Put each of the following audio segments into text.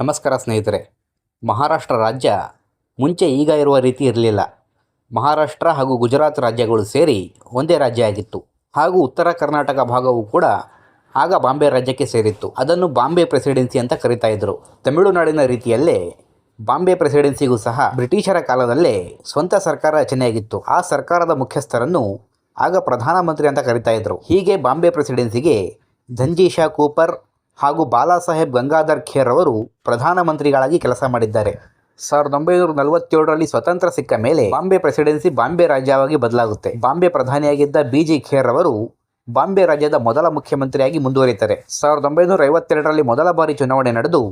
ನಮಸ್ಕಾರ ಸ್ನೇಹಿತರೆ. ಮಹಾರಾಷ್ಟ್ರ ರಾಜ್ಯ ಮುಂಚೆ ಈಗ ಇರುವ ರೀತಿ ಇರಲಿಲ್ಲ. ಮಹಾರಾಷ್ಟ್ರ ಹಾಗೂ ಗುಜರಾತ್ ರಾಜ್ಯಗಳು ಸೇರಿ ಒಂದೇ ರಾಜ್ಯ ಆಗಿತ್ತು. ಹಾಗೂ ಉತ್ತರ ಕರ್ನಾಟಕ ಭಾಗವು ಕೂಡ ಆಗ ಬಾಂಬೆ ರಾಜ್ಯಕ್ಕೆ ಸೇರಿತ್ತು. ಅದನ್ನು ಬಾಂಬೆ ಪ್ರೆಸಿಡೆನ್ಸಿ ಅಂತ ಕರಿತಾ ಇದ್ದರು ತಮಿಳುನಾಡಿನ ರೀತಿಯಲ್ಲೇ ಬಾಂಬೆ ಪ್ರೆಸಿಡೆನ್ಸಿಗೂ ಸಹ ಬ್ರಿಟಿಷರ ಕಾಲದಲ್ಲೇ ಸ್ವಂತ ಸರ್ಕಾರ ರಚನೆಯಾಗಿತ್ತು. ಆ ಸರ್ಕಾರದ ಮುಖ್ಯಸ್ಥರನ್ನು ಆಗ ಪ್ರಧಾನಮಂತ್ರಿ ಅಂತ ಕರಿತಾ ಇದ್ದರು ಹೀಗೆ ಬಾಂಬೆ ಪ್ರೆಸಿಡೆನ್ಸಿಗೆ ಧಂಜೀಶಾ ಕೂಪರ್ ಹಾಗೂ ಬಾಲಾ ಸಾಹೇಬ್ ಗಂಗಾಧರ್ ಖೇರ್ ಅವರು ಪ್ರಧಾನಮಂತ್ರಿಗಳಾಗಿ ಕೆಲಸ ಮಾಡಿದ್ದಾರೆ. ಸಾವಿರದ ಒಂಬೈನೂರ ನಲವತ್ತೇಳರಲ್ಲಿ ಸ್ವತಂತ್ರ ಸಿಕ್ಕ ಮೇಲೆ ಬಾಂಬೆ ಪ್ರೆಸಿಡೆನ್ಸಿ ಬಾಂಬೆ ರಾಜ್ಯವಾಗಿ ಬದಲಾಗುತ್ತೆ. ಬಾಂಬೆ ಪ್ರಧಾನಿಯಾಗಿದ್ದ ಬಿ ಜಿ ಖೇರ್ ಅವರು ಬಾಂಬೆ ರಾಜ್ಯದ ಮೊದಲ ಮುಖ್ಯಮಂತ್ರಿಯಾಗಿ ಮುಂದುವರಿತಾರೆ. ಸಾವಿರದ ಒಂಬೈನೂರ ಐವತ್ತೆರಡರಲ್ಲಿ ಮೊದಲ ಬಾರಿ ಚುನಾವಣೆ ನಡೆದು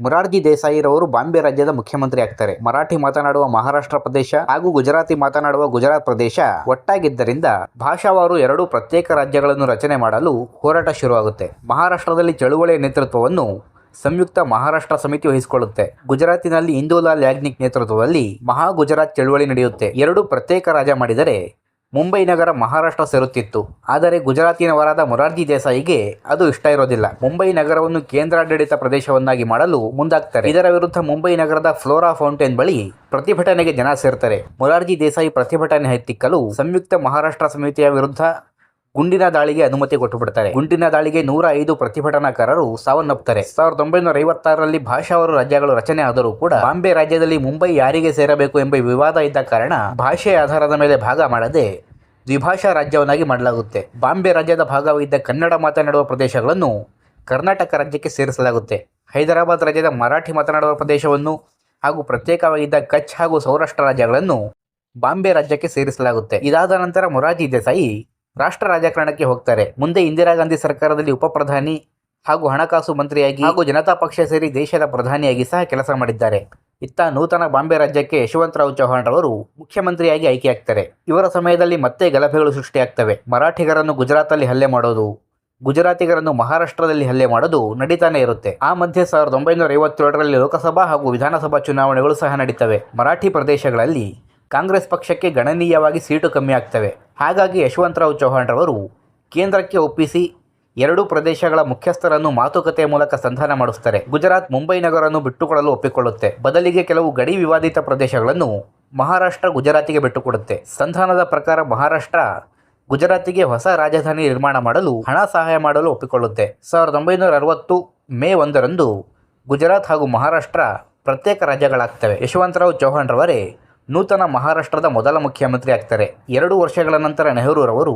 ಮೊರಾರ್ಜಿ ದೇಸಾಯಿರವರು ಬಾಂಬೆ ರಾಜ್ಯದ ಮುಖ್ಯಮಂತ್ರಿ ಆಗ್ತಾರೆ. ಮರಾಠಿ ಮಾತನಾಡುವ ಮಹಾರಾಷ್ಟ್ರ ಪ್ರದೇಶ ಹಾಗೂ ಗುಜರಾತಿ ಮಾತನಾಡುವ ಗುಜರಾತ್ ಪ್ರದೇಶ ಒಟ್ಟಾಗಿದ್ದರಿಂದ ಭಾಷಾವಾರು ಎರಡು ಪ್ರತ್ಯೇಕ ರಾಜ್ಯಗಳನ್ನು ರಚನೆ ಮಾಡಲು ಹೋರಾಟ ಶುರುವಾಗುತ್ತೆ. ಮಹಾರಾಷ್ಟ್ರದಲ್ಲಿ ಚಳುವಳಿಯ ನೇತೃತ್ವವನ್ನು ಸಂಯುಕ್ತ ಮಹಾರಾಷ್ಟ್ರ ಸಮಿತಿ ವಹಿಸಿಕೊಳ್ಳುತ್ತೆ. ಗುಜರಾತಿನಲ್ಲಿ ಇಂದೂಲಾಲ್ ಯಾಗ್ನಿಕ್ ನೇತೃತ್ವದಲ್ಲಿ ಮಹಾ ಗುಜರಾತ್ ಚಳುವಳಿ ನಡೆಯುತ್ತೆ. ಎರಡು ಪ್ರತ್ಯೇಕ ರಾಜ್ಯ ಮಾಡಿದರೆ ಮುಂಬೈ ನಗರ ಮಹಾರಾಷ್ಟ್ರ ಸೇರುತ್ತಿತ್ತು. ಆದರೆ ಗುಜರಾತಿನವರಾದ ಮೊರಾರ್ಜಿ ದೇಸಾಯಿಗೆ ಅದು ಇಷ್ಟ ಇರೋದಿಲ್ಲ. ಮುಂಬೈ ನಗರವನ್ನು ಕೇಂದ್ರಾಡಳಿತ ಪ್ರದೇಶವನ್ನಾಗಿ ಮಾಡಲು ಮುಂದಾಗ್ತಾರೆ. ಇದರ ವಿರುದ್ಧ ಮುಂಬೈ ನಗರದ ಫ್ಲೋರಾ ಫೌಂಟೇನ್ ಬಳಿ ಪ್ರತಿಭಟನೆಗೆ ಜನ ಸೇರ್ತಾರೆ. ಮೊರಾರ್ಜಿ ದೇಸಾಯಿ ಪ್ರತಿಭಟನೆ ಹತ್ತಿಕ್ಕಲು ಸಂಯುಕ್ತ ಮಹಾರಾಷ್ಟ್ರ ಸಮಿತಿಯ ವಿರುದ್ಧ ಗುಂಡಿನ ದಾಳಿಗೆ ಅನುಮತಿ ಕೊಟ್ಟು ಬಿಡ್ತಾರೆ ಗುಂಡಿನ ದಾಳಿಗೆ ನೂರ ಐದು ಪ್ರತಿಭಟನಾಕಾರರು ಸಾವನ್ನಪ್ಪುತ್ತಾರೆ. ಸಾವಿರದ ಒಂಬೈನೂರ ಐವತ್ತಾರರಲ್ಲಿ ಭಾಷಾವಾರು ರಾಜ್ಯಗಳು ರಚನೆ ಆದರೂ ಕೂಡ ಬಾಂಬೆ ರಾಜ್ಯದಲ್ಲಿ ಮುಂಬೈ ಯಾರಿಗೆ ಸೇರಬೇಕು ಎಂಬ ವಿವಾದ ಇದ್ದ ಕಾರಣ ಭಾಷೆಯ ಆಧಾರದ ಮೇಲೆ ಭಾಗ ಮಾಡದೆ ದ್ವಿಭಾಷಾ ರಾಜ್ಯವನ್ನಾಗಿ ಮಾಡಲಾಗುತ್ತೆ. ಬಾಂಬೆ ರಾಜ್ಯದ ಭಾಗವಿದ್ದ ಕನ್ನಡ ಮಾತನಾಡುವ ಪ್ರದೇಶಗಳನ್ನು ಕರ್ನಾಟಕ ರಾಜ್ಯಕ್ಕೆ ಸೇರಿಸಲಾಗುತ್ತೆ. ಹೈದರಾಬಾದ್ ರಾಜ್ಯದ ಮರಾಠಿ ಮಾತನಾಡುವ ಪ್ರದೇಶವನ್ನು ಹಾಗೂ ಪ್ರತ್ಯೇಕವಾಗಿದ್ದ ಕಚ್ ಹಾಗೂ ಸೌರಾಷ್ಟ್ರ ರಾಜ್ಯಗಳನ್ನು ಬಾಂಬೆ ರಾಜ್ಯಕ್ಕೆ ಸೇರಿಸಲಾಗುತ್ತೆ. ಇದಾದ ನಂತರ ಮೊರಾಜಿ ದೇಸಾಯಿ ರಾಷ್ಟ್ರ ರಾಜಕಾರಣಕ್ಕೆ ಹೋಗ್ತಾರೆ. ಮುಂದೆ ಇಂದಿರಾ ಗಾಂಧಿ ಸರ್ಕಾರದಲ್ಲಿ ಉಪ ಪ್ರಧಾನಿ ಹಾಗೂ ಹಣಕಾಸು ಮಂತ್ರಿಯಾಗಿ ಹಾಗೂ ಜನತಾ ಪಕ್ಷ ಸೇರಿ ದೇಶದ ಪ್ರಧಾನಿಯಾಗಿ ಸಹ ಕೆಲಸ ಮಾಡಿದ್ದಾರೆ. ಇತ್ತ ನೂತನ ಬಾಂಬೆ ರಾಜ್ಯಕ್ಕೆ ಯಶವಂತರಾವ್ ಚೌಹಾಣ್ ರವರು ಮುಖ್ಯಮಂತ್ರಿಯಾಗಿ ಆಯ್ಕೆಯಾಗ್ತಾರೆ. ಇವರ ಸಮಯದಲ್ಲಿ ಮತ್ತೆ ಗಲಭೆಗಳು ಸೃಷ್ಟಿಯಾಗ್ತವೆ. ಮರಾಠಿಗರನ್ನು ಗುಜರಾತಲ್ಲಿ ಹಲ್ಲೆ ಮಾಡೋದು, ಗುಜರಾತಿಗರನ್ನು ಮಹಾರಾಷ್ಟ್ರದಲ್ಲಿ ಹಲ್ಲೆ ಮಾಡೋದು ನಡೀತಾನೆ ಇರುತ್ತೆ. ಆ ಮಧ್ಯೆ ಸಾವಿರದ ಒಂಬೈನೂರ ಐವತ್ತೇಳರಲ್ಲಿ ಲೋಕಸಭಾ ಹಾಗೂ ವಿಧಾನಸಭಾ ಚುನಾವಣೆಗಳು ಸಹ ನಡೀತವೆ. ಮರಾಠಿ ಪ್ರದೇಶಗಳಲ್ಲಿ ಕಾಂಗ್ರೆಸ್ ಪಕ್ಷಕ್ಕೆ ಗಣನೀಯವಾಗಿ ಸೀಟು ಕಮ್ಮಿ ಆಗ್ತವೆ. ಹಾಗಾಗಿ ಯಶವಂತರಾವ್ ಚೌಹಾಣ್ ರವರು ಕೇಂದ್ರಕ್ಕೆ ಒಪ್ಪಿಸಿ ಎರಡೂ ಪ್ರದೇಶಗಳ ಮುಖ್ಯಸ್ಥರನ್ನು ಮಾತುಕತೆಯ ಮೂಲಕ ಸಂಧಾನ ಮಾಡಿಸ್ತಾರೆ. ಗುಜರಾತ್, ಮುಂಬೈ ನಗರವನ್ನು ಬಿಟ್ಟುಕೊಡಲು ಒಪ್ಪಿಕೊಳ್ಳುತ್ತೆ. ಬದಲಿಗೆ ಕೆಲವು ಗಡಿ ವಿವಾದಿತ ಪ್ರದೇಶಗಳನ್ನು ಮಹಾರಾಷ್ಟ್ರ, ಗುಜರಾತಿಗೆ ಬಿಟ್ಟುಕೊಡುತ್ತೆ. ಸಂಧಾನದ ಪ್ರಕಾರ ಮಹಾರಾಷ್ಟ್ರ ಗುಜರಾತಿಗೆ ಹೊಸ ರಾಜಧಾನಿ ನಿರ್ಮಾಣ ಮಾಡಲು ಹಣ ಸಹಾಯ ಮಾಡಲು ಒಪ್ಪಿಕೊಳ್ಳುತ್ತೆ. ಸಾವಿರದ ಒಂಬೈನೂರ ಅರವತ್ತು ಮೇ ಒಂದರಂದು ಗುಜರಾತ್ ಹಾಗೂ ಮಹಾರಾಷ್ಟ್ರ ಪ್ರತ್ಯೇಕ ರಾಜ್ಯಗಳಾಗ್ತವೆ. ಯಶವಂತರಾವ್ ಚೌಹಾಣ್ ರವರೇ ನೂತನ ಮಹಾರಾಷ್ಟ್ರದ ಮೊದಲ ಮುಖ್ಯಮಂತ್ರಿ ಆಗ್ತಾರೆ. ಎರಡು ವರ್ಷಗಳ ನಂತರ ನೆಹರೂರವರು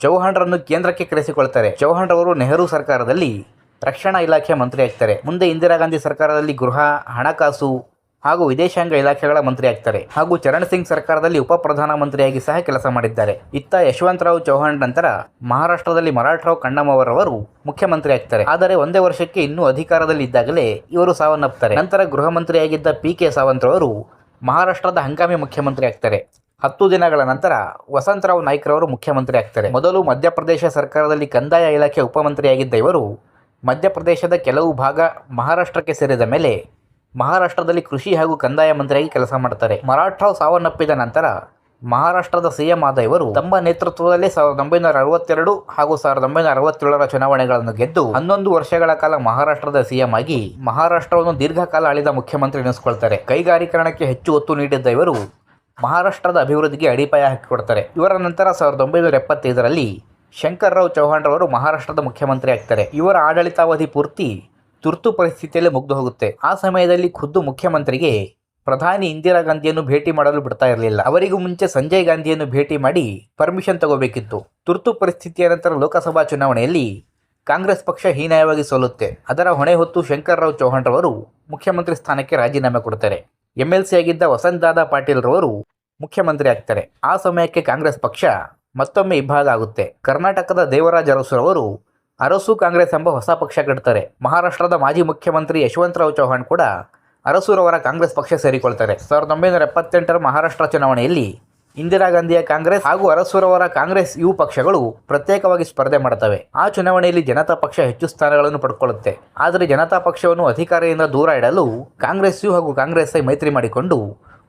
ಚೌಹಾಣ್ರನ್ನು ಕೇಂದ್ರಕ್ಕೆ ಕರೆಸಿಕೊಳ್ತಾರೆ. ಚೌಹಾಣ್ ರವರು ನೆಹರು ಸರ್ಕಾರದಲ್ಲಿ ರಕ್ಷಣಾ ಇಲಾಖೆ ಮಂತ್ರಿ ಆಗ್ತಾರೆ. ಮುಂದೆ ಇಂದಿರಾ ಗಾಂಧಿ ಸರ್ಕಾರದಲ್ಲಿ ಗೃಹ, ಹಣಕಾಸು ಹಾಗೂ ವಿದೇಶಾಂಗ ಇಲಾಖೆಗಳ ಮಂತ್ರಿ ಆಗ್ತಾರೆ. ಹಾಗೂ ಚರಣ್ ಸಿಂಗ್ ಸರ್ಕಾರದಲ್ಲಿ ಉಪ ಪ್ರಧಾನಮಂತ್ರಿಯಾಗಿ ಸಹ ಕೆಲಸ ಮಾಡಿದ್ದಾರೆ. ಇತ್ತ ಯಶವಂತರಾವ್ ಚೌಹಾಣ್ ನಂತರ ಮಹಾರಾಷ್ಟ್ರದಲ್ಲಿ ಮರಾಠರಾವ್ ಕಣ್ಣಮ್ಮವರವರು ಮುಖ್ಯಮಂತ್ರಿ ಆಗ್ತಾರೆ. ಆದರೆ ಒಂದೇ ವರ್ಷಕ್ಕೆ ಇನ್ನೂ ಅಧಿಕಾರದಲ್ಲಿ ಇದ್ದಾಗಲೇ ಇವರು ಸಾವನ್ನಪ್ಪುತ್ತಾರೆ. ನಂತರ ಗೃಹ ಮಂತ್ರಿಯಾಗಿದ್ದ ಪಿ ಕೆ ಸಾವಂತ್ ರವರು ಮಹಾರಾಷ್ಟ್ರದ ಹಂಗಾಮಿ ಮುಖ್ಯಮಂತ್ರಿ ಆಗ್ತಾರೆ. ಹತ್ತು ದಿನಗಳ ನಂತರ ವಸಂತರಾವ್ ನಾಯ್ಕರವರು ಮುಖ್ಯಮಂತ್ರಿ ಆಗ್ತಾರೆ. ಮೊದಲು ಮಧ್ಯಪ್ರದೇಶ ಸರ್ಕಾರದಲ್ಲಿ ಕಂದಾಯ ಇಲಾಖೆ ಉಪಮಂತ್ರಿಯಾಗಿದ್ದ ಇವರು, ಮಧ್ಯಪ್ರದೇಶದ ಕೆಲವು ಭಾಗ ಮಹಾರಾಷ್ಟ್ರಕ್ಕೆ ಸೇರಿದ ಮೇಲೆ ಮಹಾರಾಷ್ಟ್ರದಲ್ಲಿ ಕೃಷಿ ಹಾಗೂ ಕಂದಾಯ ಮಂತ್ರಿಯಾಗಿ ಕೆಲಸ ಮಾಡ್ತಾರೆ. ಮರಾಠ ಸಾವನ್ನಪ್ಪಿದ ನಂತರ ಮಹಾರಾಷ್ಟ್ರದ ಸಿಎಂ ಆದ ಇವರು ತಮ್ಮ ನೇತೃತ್ವದಲ್ಲಿ ಸಾವಿರದ ಒಂಬೈನೂರ ಅರವತ್ತೆರಡು ಹಾಗೂ ಸಾವಿರದ ಒಂಬೈನೂರ ಅರವತ್ತೇಳರ ಚುನಾವಣೆಗಳನ್ನು ಗೆದ್ದು ಹನ್ನೊಂದು ವರ್ಷಗಳ ಕಾಲ ಮಹಾರಾಷ್ಟ್ರದ ಸಿಎಂ ಆಗಿ ಮಹಾರಾಷ್ಟ್ರವನ್ನು ದೀರ್ಘಕಾಲ ಆಳಿದ ಮುಖ್ಯಮಂತ್ರಿ ಎನಿಸಿಕೊಳ್ತಾರೆ. ಕೈಗಾರೀಕರಣಕ್ಕೆ ಹೆಚ್ಚು ಒತ್ತು ನೀಡಿದ್ದ ಇವರು ಮಹಾರಾಷ್ಟ್ರದ ಅಭಿವೃದ್ಧಿಗೆ ಅಡಿಪಾಯ ಹಾಕಿಕೊಡ್ತಾರೆ. ಇವರ ನಂತರ ಸಾವಿರದ ಒಂಬೈನೂರ ಎಪ್ಪತ್ತೈದರಲ್ಲಿ ಶಂಕರ್ರಾವ್ ಚೌಹಾಣ್ ರವರು ಮಹಾರಾಷ್ಟ್ರದ ಮುಖ್ಯಮಂತ್ರಿ ಆಗ್ತಾರೆ. ಇವರ ಆಡಳಿತಾವಧಿ ಪೂರ್ತಿ ತುರ್ತು ಪರಿಸ್ಥಿತಿಯಲ್ಲಿ ಮುಗ್ದು ಹೋಗುತ್ತೆ. ಆ ಸಮಯದಲ್ಲಿ ಖುದ್ದು ಮುಖ್ಯಮಂತ್ರಿಗೆ ಪ್ರಧಾನಿ ಇಂದಿರಾ ಗಾಂಧಿಯನ್ನು ಭೇಟಿ ಮಾಡಲು ಬಿಡ್ತಾ ಇರಲಿಲ್ಲ. ಅವರಿಗೂ ಮುಂಚೆ ಸಂಜಯ್ ಗಾಂಧಿಯನ್ನು ಭೇಟಿ ಮಾಡಿ ಪರ್ಮಿಷನ್ ತಗೋಬೇಕಿತ್ತು. ತುರ್ತು ಪರಿಸ್ಥಿತಿಯ ನಂತರ ಲೋಕಸಭಾ ಚುನಾವಣೆಯಲ್ಲಿ ಕಾಂಗ್ರೆಸ್ ಪಕ್ಷ ಹೀನಾಯವಾಗಿ ಸೋಲುತ್ತೆ. ಅದರ ಹೊಣೆ ಹೊತ್ತು ಚೌಹಾಣ್ ರವರು ಮುಖ್ಯಮಂತ್ರಿ ಸ್ಥಾನಕ್ಕೆ ರಾಜೀನಾಮೆ ಕೊಡ್ತಾರೆ. ಎಂ ಎಲ್ ವಸಂತ್ ದಾದಾ ಪಾಟೀಲ್ ರವರು ಮುಖ್ಯಮಂತ್ರಿ ಆಗ್ತಾರೆ. ಆ ಸಮಯಕ್ಕೆ ಕಾಂಗ್ರೆಸ್ ಪಕ್ಷ ಮತ್ತೊಮ್ಮೆ ಇಬ್ಬಾಗ ಆಗುತ್ತೆ. ಕರ್ನಾಟಕದ ದೇವರಾಜ ಅರಸುರವರು ಅರಸು ಕಾಂಗ್ರೆಸ್ ಎಂಬ ಹೊಸ ಪಕ್ಷ ಕಟ್ತಾರೆ. ಮಹಾರಾಷ್ಟ್ರದ ಮಾಜಿ ಮುಖ್ಯಮಂತ್ರಿ ಯಶವಂತರಾವ್ ಚೌಹಾಣ್ ಕೂಡ ಅರಸುರವರ ಕಾಂಗ್ರೆಸ್ ಪಕ್ಷ ಸೇರಿಕೊಳ್ತಾರೆ. ಸಾವಿರದ ಒಂಬೈನೂರ ಎಪ್ಪತ್ತೆಂಟರ ಮಹಾರಾಷ್ಟ್ರ ಚುನಾವಣೆಯಲ್ಲಿ ಇಂದಿರಾ ಗಾಂಧಿಯ ಕಾಂಗ್ರೆಸ್ ಹಾಗೂ ಅರಸುರವರ ಕಾಂಗ್ರೆಸ್ ಯು ಪಕ್ಷಗಳು ಪ್ರತ್ಯೇಕವಾಗಿ ಸ್ಪರ್ಧೆ ಮಾಡುತ್ತವೆ ಆ ಚುನಾವಣೆಯಲ್ಲಿ ಜನತಾ ಪಕ್ಷ ಹೆಚ್ಚು ಸ್ಥಾನಗಳನ್ನು ಪಡ್ಕೊಳ್ಳುತ್ತೆ. ಆದರೆ ಜನತಾ ಪಕ್ಷವನ್ನು ಅಧಿಕಾರದಿಂದ ದೂರ ಇಡಲು ಕಾಂಗ್ರೆಸ್ ಯು ಹಾಗೂ ಕಾಂಗ್ರೆಸ್ ಐ ಮೈತ್ರಿ ಮಾಡಿಕೊಂಡು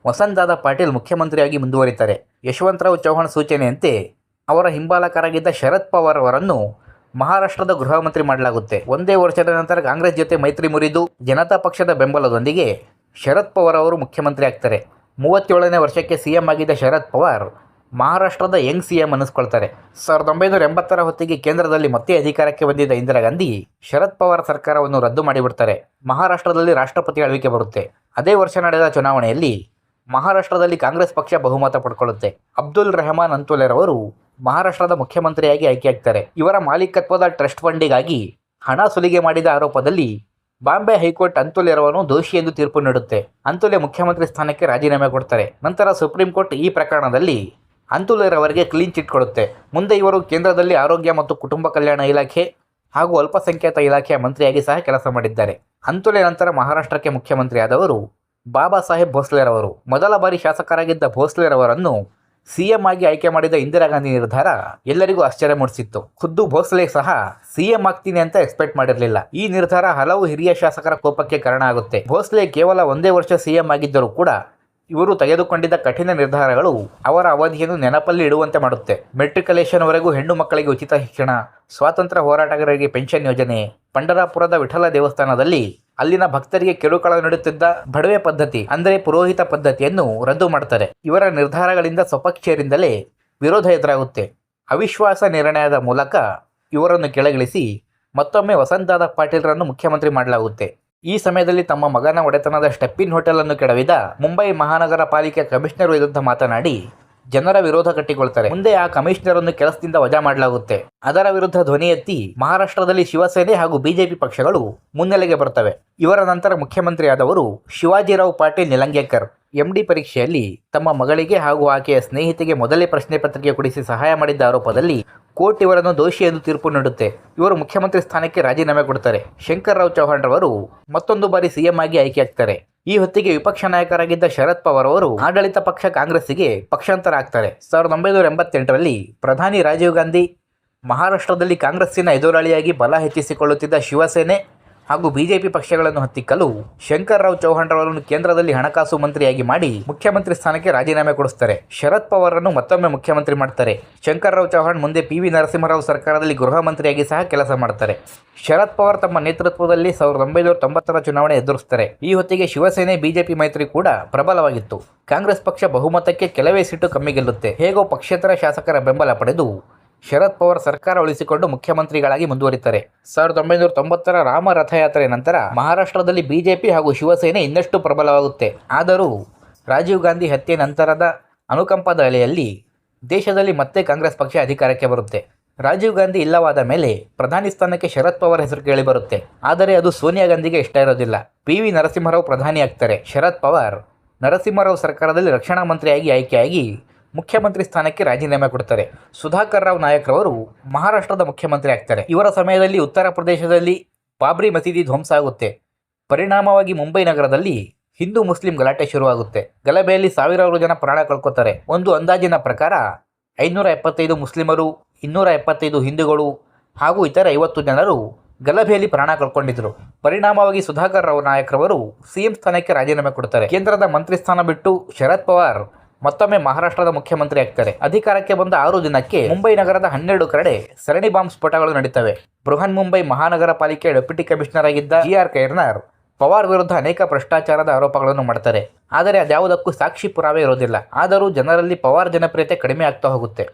ವಸಂತ್ ದಾದಾ ಪಾಟೀಲ್ ಮುಖ್ಯಮಂತ್ರಿಯಾಗಿ ಮುಂದುವರಿತಾರೆ. ಯಶವಂತರಾವ್ ಚೌಹಾಣ್ ಸೂಚನೆಯಂತೆ ಅವರ ಹಿಂಬಾಲಕರಾಗಿದ್ದ ಶರದ್ ಪವಾರ್ ಅವರನ್ನು ಮಹಾರಾಷ್ಟ್ರದ ಗೃಹ ಮಂತ್ರಿ ಮಾಡಲಾಗುತ್ತೆ. ಒಂದೇ ವರ್ಷದ ನಂತರ ಕಾಂಗ್ರೆಸ್ ಜೊತೆ ಮೈತ್ರಿ ಮುರಿದು ಜನತಾ ಪಕ್ಷದ ಬೆಂಬಲದೊಂದಿಗೆ ಶರದ್ ಪವಾರ್ ಅವರು ಮುಖ್ಯಮಂತ್ರಿ ಆಗ್ತಾರೆ. ಮೂವತ್ತೇಳನೇ ವರ್ಷಕ್ಕೆ ಸಿಎಂ ಆಗಿದ್ದ ಶರದ್ ಪವಾರ್ ಮಹಾರಾಷ್ಟ್ರದ ಯಂಗ್ ಸಿಎಂ ಅನ್ನಿಸ್ಕೊಳ್ತಾರೆ. ಸಾವಿರದ ಒಂಬೈನೂರ ಎಂಬತ್ತರ ಹೊತ್ತಿಗೆ ಕೇಂದ್ರದಲ್ಲಿ ಮತ್ತೆ ಅಧಿಕಾರಕ್ಕೆ ಬಂದಿದ್ದ ಇಂದಿರಾ ಗಾಂಧಿ ಶರದ್ ಪವಾರ್ ಸರ್ಕಾರವನ್ನು ರದ್ದು ಮಾಡಿಬಿಡ್ತಾರೆ. ಮಹಾರಾಷ್ಟ್ರದಲ್ಲಿ ರಾಷ್ಟ್ರಪತಿ ಆಳ್ವಿಕೆ ಬರುತ್ತೆ. ಅದೇ ವರ್ಷ ನಡೆದ ಚುನಾವಣೆಯಲ್ಲಿ ಮಹಾರಾಷ್ಟ್ರದಲ್ಲಿ ಕಾಂಗ್ರೆಸ್ ಪಕ್ಷ ಬಹುಮತ ಪಡ್ಕೊಳ್ಳುತ್ತೆ. ಅಬ್ದುಲ್ ರೆಹಮಾನ್ ಅಂತುಲೆರ್ ಅವರು ಮಹಾರಾಷ್ಟ್ರದ ಮುಖ್ಯಮಂತ್ರಿಯಾಗಿ ಆಯ್ಕೆಯಾಗ್ತಾರೆ. ಇವರ ಮಾಲೀಕತ್ವದ ಟ್ರಸ್ಟ್ ಫಂಡಿಗಾಗಿ ಹಣ ಸುಲಿಗೆ ಮಾಡಿದ ಆರೋಪದಲ್ಲಿ ಬಾಂಬೆ ಹೈಕೋರ್ಟ್ ಅಂತುಲೆರವನ್ನು ದೋಷಿ ಎಂದು ತೀರ್ಪು ನೀಡುತ್ತೆ. ಅಂತುಲೆ ಮುಖ್ಯಮಂತ್ರಿ ಸ್ಥಾನಕ್ಕೆ ರಾಜೀನಾಮೆ ಕೊಡ್ತಾರೆ. ನಂತರ ಸುಪ್ರೀಂ ಕೋರ್ಟ್ ಈ ಪ್ರಕರಣದಲ್ಲಿ ಅಂತುಲ್ಯರವರಿಗೆ ಕ್ಲೀನ್ ಚಿಟ್ ಕೊಡುತ್ತೆ. ಮುಂದೆ ಇವರು ಕೇಂದ್ರದಲ್ಲಿ ಆರೋಗ್ಯ ಮತ್ತು ಕುಟುಂಬ ಕಲ್ಯಾಣ ಇಲಾಖೆ ಹಾಗೂ ಅಲ್ಪಸಂಖ್ಯಾತ ಇಲಾಖೆಯ ಮಂತ್ರಿಯಾಗಿ ಸಹ ಕೆಲಸ ಮಾಡಿದ್ದಾರೆ. ಅಂತುಲೆ ನಂತರ ಮಹಾರಾಷ್ಟ್ರಕ್ಕೆ ಮುಖ್ಯಮಂತ್ರಿಯಾದವರು ಬಾಬಾ ಸಾಹೇಬ್ ಭೋಸ್ಲೆರವರು. ಮೊದಲ ಬಾರಿ ಶಾಸಕರಾಗಿದ್ದ ಭೋಸ್ಲೆರವರನ್ನು ಸಿಎಂ ಆಗಿ ಆಯ್ಕೆ ಮಾಡಿದ ಇಂದಿರಾ ಗಾಂಧಿ ನಿರ್ಧಾರ ಎಲ್ಲರಿಗೂ ಆಶ್ಚರ್ಯ ಮೂಡಿಸಿತ್ತು. ಖುದ್ದು ಭೋಸ್ಲೆ ಸಹ ಸಿಎಂ ಆಗ್ತೀನಿ ಅಂತ ಎಕ್ಸ್ಪೆಕ್ಟ್ ಮಾಡಿರಲಿಲ್ಲ. ಈ ನಿರ್ಧಾರ ಹಲವು ಹಿರಿಯ ಶಾಸಕರ ಕೋಪಕ್ಕೆ ಕಾರಣ ಆಗುತ್ತೆ. ಭೋಸ್ಲೆ ಕೇವಲ ಒಂದೇ ವರ್ಷ ಸಿಎಂ ಆಗಿದ್ದರೂ ಕೂಡ ಇವರು ತೆಗೆದುಕೊಂಡಿದ್ದ ಕಠಿಣ ನಿರ್ಧಾರಗಳು ಅವರ ಅವಧಿಯನ್ನು ನೆನಪಲ್ಲಿ ಇಡುವಂತೆ ಮಾಡುತ್ತೆ. ಮೆಟ್ರಿಕುಲೇಷನ್ವರೆಗೂ ಹೆಣ್ಣು ಮಕ್ಕಳಿಗೆ ಉಚಿತ ಶಿಕ್ಷಣ, ಸ್ವಾತಂತ್ರ್ಯ ಹೋರಾಟಗಾರರಿಗೆ ಪೆನ್ಷನ್ ಯೋಜನೆ, ಪಂಡರಾಪುರದ ವಿಠಲ ದೇವಸ್ಥಾನದಲ್ಲಿ ಅಲ್ಲಿನ ಭಕ್ತರಿಗೆ ಕಿರುಕುಳ ನೀಡುತ್ತಿದ್ದ ಬಡವೆ ಪದ್ಧತಿ, ಅಂದರೆ ಪುರೋಹಿತ ಪದ್ಧತಿಯನ್ನು ರದ್ದು ಮಾಡ್ತಾರೆ. ಇವರ ನಿರ್ಧಾರಗಳಿಂದ ಸ್ವಪಕ್ಷೀಯರಿಂದಲೇ ವಿರೋಧ ಎದುರಾಗುತ್ತೆ. ಅವಿಶ್ವಾಸ ನಿರ್ಣಯದ ಮೂಲಕ ಇವರನ್ನು ಕೆಳಗಿಳಿಸಿ ಮತ್ತೊಮ್ಮೆ ವಸಂತದಾದ ಪಾಟೀಲ್ರನ್ನು ಮುಖ್ಯಮಂತ್ರಿ ಮಾಡಲಾಗುತ್ತೆ. ಈ ಸಮಯದಲ್ಲಿ ತಮ್ಮ ಮಗನ ಒಡೆತನದ ಸ್ಟೆಪ್ಪಿನ್ ಹೋಟೆಲ್ ಅನ್ನು ಕೆಡವಿದ ಮುಂಬೈ ಮಹಾನಗರ ಪಾಲಿಕೆ ಕಮಿಷನರ್ ವಿರುದ್ಧ ಮಾತನಾಡಿ ಜನರ ವಿರೋಧ ಕಟ್ಟಿಕೊಳ್ತಾರೆ. ಮುಂದೆ ಆ ಕಮಿಷನರ್ ಅನ್ನು ಕೆಲಸದಿಂದ ವಜಾ ಮಾಡಲಾಗುತ್ತೆ. ಅದರ ವಿರುದ್ಧ ಧ್ವನಿ ಎತ್ತಿ ಮಹಾರಾಷ್ಟ್ರದಲ್ಲಿ ಶಿವಸೇನೆ ಹಾಗೂ ಬಿಜೆಪಿ ಪಕ್ಷಗಳು ಮುನ್ನೆಲೆಗೆ ಬರ್ತವೆ ಇವರ ನಂತರ ಮುಖ್ಯಮಂತ್ರಿಯಾದವರು ಶಿವಾಜಿರಾವ್ ಪಾಟೀಲ್ ನಿಲಂಗೇಕರ್. ಎಂಡಿ ಪರೀಕ್ಷೆಯಲ್ಲಿ ತಮ್ಮ ಮಗಳಿಗೆ ಹಾಗೂ ಆಕೆಯ ಸ್ನೇಹಿತೆಗೆ ಮೊದಲೇ ಪ್ರಶ್ನೆ ಪತ್ರಿಕೆ ಕೊಡಿಸಿ ಸಹಾಯ ಮಾಡಿದ್ದ ಆರೋಪದಲ್ಲಿ ಕೋರ್ಟ್ ಇವರನ್ನು ದೋಷಿ ಎಂದು ತೀರ್ಪು ನೀಡುತ್ತೆ. ಇವರು ಮುಖ್ಯಮಂತ್ರಿ ಸ್ಥಾನಕ್ಕೆ ರಾಜೀನಾಮೆ ಕೊಡ್ತಾರೆ. ಶಂಕರ್ ರಾವ್ ಚೌಹಾಣ್ ರವರು ಮತ್ತೊಂದು ಬಾರಿ ಸಿಎಂ ಆಗಿ ಆಯ್ಕೆಯಾಗ್ತಾರೆ. ಈ ಹೊತ್ತಿಗೆ ವಿಪಕ್ಷ ನಾಯಕರಾಗಿದ್ದ ಶರದ್ ಪವಾರ್ ಅವರು ಆಡಳಿತ ಪಕ್ಷ ಕಾಂಗ್ರೆಸ್ಸಿಗೆ ಪಕ್ಷಾಂತರ ಆಗ್ತಾರೆ ಸಾವಿರದ ಒಂಬೈನೂರ ಎಂಬತ್ತೆಂಟರಲ್ಲಿ ಪ್ರಧಾನಿ ರಾಜೀವ್ ಗಾಂಧಿ ಮಹಾರಾಷ್ಟ್ರದಲ್ಲಿ ಕಾಂಗ್ರೆಸ್ಸಿನ ಎದುರಾಳಿಯಾಗಿ ಬಲ ಹೆಚ್ಚಿಸಿಕೊಳ್ಳುತ್ತಿದ್ದ ಶಿವಸೇನೆ ಹಾಗೂ ಬಿಜೆಪಿ ಪಕ್ಷಗಳನ್ನು ಹತ್ತಿಕ್ಕಲು ಶಂಕರ್ ರಾವ್ ಚೌಹಾಣ್ ರವರನ್ನು ಕೇಂದ್ರದಲ್ಲಿ ಹಣಕಾಸು ಮಂತ್ರಿಯಾಗಿ ಮಾಡಿ ಮುಖ್ಯಮಂತ್ರಿ ಸ್ಥಾನಕ್ಕೆ ರಾಜೀನಾಮೆ ಕೊಡಿಸ್ತಾರೆ. ಶರದ್ ಪವಾರ್ರನ್ನು ಮತ್ತೊಮ್ಮೆ ಮುಖ್ಯಮಂತ್ರಿ ಮಾಡ್ತಾರೆ. ಶಂಕರ್ ರಾವ್ ಚೌಹಾಣ್ ಮುಂದೆ ಪಿ ವಿ ನರಸಿಂಹರಾವ್ ಸರ್ಕಾರದಲ್ಲಿ ಗೃಹ ಮಂತ್ರಿಯಾಗಿ ಸಹ ಕೆಲಸ ಮಾಡ್ತಾರೆ. ಶರದ್ ಪವಾರ್ ತಮ್ಮ ನೇತೃತ್ವದಲ್ಲಿ ಸಾವಿರದ ಒಂಬೈನೂರ ತೊಂಬತ್ತರ ಚುನಾವಣೆ ಎದುರಿಸ್ತಾರೆ. ಈ ಹೊತ್ತಿಗೆ ಶಿವಸೇನೆ, ಬಿಜೆಪಿ ಮೈತ್ರಿ ಕೂಡ ಪ್ರಬಲವಾಗಿತ್ತು. ಕಾಂಗ್ರೆಸ್ ಪಕ್ಷ ಬಹುಮತಕ್ಕೆ ಕೆಲವೇ ಸೀಟು ಕಮ್ಮಿ ಗೆಲ್ಲುತ್ತೆ. ಹೇಗೋ ಪಕ್ಷೇತರ ಶಾಸಕರ ಬೆಂಬಲ ಪಡೆದು ಶರದ್ ಪವಾರ್ ಸರ್ಕಾರ ಉಳಿಸಿಕೊಂಡು ಮುಖ್ಯಮಂತ್ರಿಗಳಾಗಿ ಮುಂದುವರಿತಾರೆ. ಸಾವಿರದ ಒಂಬೈನೂರ ತೊಂಬತ್ತರ ರಾಮ ರಥಯಾತ್ರೆ ನಂತರ ಮಹಾರಾಷ್ಟ್ರದಲ್ಲಿ ಬಿಜೆಪಿ ಹಾಗೂ ಶಿವಸೇನೆ ಇನ್ನಷ್ಟು ಪ್ರಬಲವಾಗುತ್ತೆ. ಆದರೂ ರಾಜೀವ್ ಗಾಂಧಿ ಹತ್ಯೆ ನಂತರದ ಅನುಕಂಪದ ಅಲೆಯಲ್ಲಿ ದೇಶದಲ್ಲಿ ಮತ್ತೆ ಕಾಂಗ್ರೆಸ್ ಪಕ್ಷ ಅಧಿಕಾರಕ್ಕೆ ಬರುತ್ತೆ. ರಾಜೀವ್ ಗಾಂಧಿ ಇಲ್ಲವಾದ ಮೇಲೆ ಪ್ರಧಾನಿ ಸ್ಥಾನಕ್ಕೆ ಶರದ್ ಪವಾರ್ ಹೆಸರು ಕೇಳಿಬರುತ್ತೆ ಆದರೆ ಅದು ಸೋನಿಯಾ ಗಾಂಧಿಗೆ ಇಷ್ಟ ಇರೋದಿಲ್ಲ. ಪಿ ವಿ ನರಸಿಂಹರಾವ್ ಪ್ರಧಾನಿ ಆಗ್ತಾರೆ ಶರದ್ ಪವಾರ್ ನರಸಿಂಹರಾವ್ ಸರ್ಕಾರದಲ್ಲಿ ರಕ್ಷಣಾ ಮಂತ್ರಿಯಾಗಿ ಆಯ್ಕೆಯಾಗಿ ಮುಖ್ಯಮಂತ್ರಿ ಸ್ಥಾನಕ್ಕೆ ರಾಜೀನಾಮೆ ಕೊಡ್ತಾರೆ. ಸುಧಾಕರ್ ರಾವ್ ನಾಯಕ್ ಅವರು ಮಹಾರಾಷ್ಟ್ರದ ಮುಖ್ಯಮಂತ್ರಿ ಆಗ್ತಾರೆ. ಇವರ ಸಮಯದಲ್ಲಿ ಉತ್ತರ ಪ್ರದೇಶದಲ್ಲಿ ಬಾಬ್ರಿ ಮಸೀದಿ ಧ್ವಂಸ ಆಗುತ್ತೆ. ಪರಿಣಾಮವಾಗಿ ಮುಂಬೈ ನಗರದಲ್ಲಿ ಹಿಂದೂ ಮುಸ್ಲಿಂ ಗಲಾಟೆ ಶುರುವಾಗುತ್ತೆ. ಗಲಭೆಯಲ್ಲಿ ಸಾವಿರಾರು ಜನ ಪ್ರಾಣ ಕಳ್ಕೊತಾರೆ. ಒಂದು ಅಂದಾಜಿನ ಪ್ರಕಾರ ಐನೂರ ಎಪ್ಪತ್ತೈದು ಮುಸ್ಲಿಮರು, ಇನ್ನೂರ ಎಪ್ಪತ್ತೈದು ಹಿಂದೂಗಳು ಹಾಗೂ ಇತರ ಐವತ್ತು ಜನರು ಗಲಭೆಯಲ್ಲಿ ಪ್ರಾಣ ಕಳ್ಕೊಂಡಿದ್ರು. ಪರಿಣಾಮವಾಗಿ ಸುಧಾಕರ್ ರಾವ್ ನಾಯಕ್ರವರು ಸಿಎಂ ಸ್ಥಾನಕ್ಕೆ ರಾಜೀನಾಮೆ ಕೊಡ್ತಾರೆ. ಕೇಂದ್ರದ ಮಂತ್ರಿ ಸ್ಥಾನ ಬಿಟ್ಟು ಶರದ್ ಪವಾರ್ ಮತ್ತೊಮ್ಮೆ ಮಹಾರಾಷ್ಟ್ರದ ಮುಖ್ಯಮಂತ್ರಿ ಆಗ್ತಾರೆ. ಅಧಿಕಾರಕ್ಕೆ ಬಂದ ಆರು ದಿನಕ್ಕೆ ಮುಂಬೈ ನಗರದ ಹನ್ನೆರಡು ಕಡೆ ಸರಣಿ ಬಾಂಬ್ ಸ್ಫೋಟಗಳು ನಡೀತವೆ. ಬೃಹನ್ ಮುಂಬೈ ಮಹಾನಗರ ಪಾಲಿಕೆ ಡೆಪ್ಯೂಟಿ ಕಮಿಷನರ್ ಆಗಿದ್ದ ಜಿ ಆರ್ ಕೈರ್ನರ್ ಪವಾರ್ ವಿರುದ್ಧ ಅನೇಕ ಭ್ರಷ್ಟಾಚಾರದ ಆರೋಪಗಳನ್ನು ಮಾಡ್ತಾರೆ. ಆದರೆ ಅದ್ಯಾವುದಕ್ಕೂ ಸಾಕ್ಷಿ ಪುರಾವೆ ಇರೋದಿಲ್ಲ. ಆದರೂ ಜನರಲ್ಲಿ ಪವಾರ್ ಜನಪ್ರಿಯತೆ ಕಡಿಮೆ ಆಗ್ತಾ ಹೋಗುತ್ತೆ.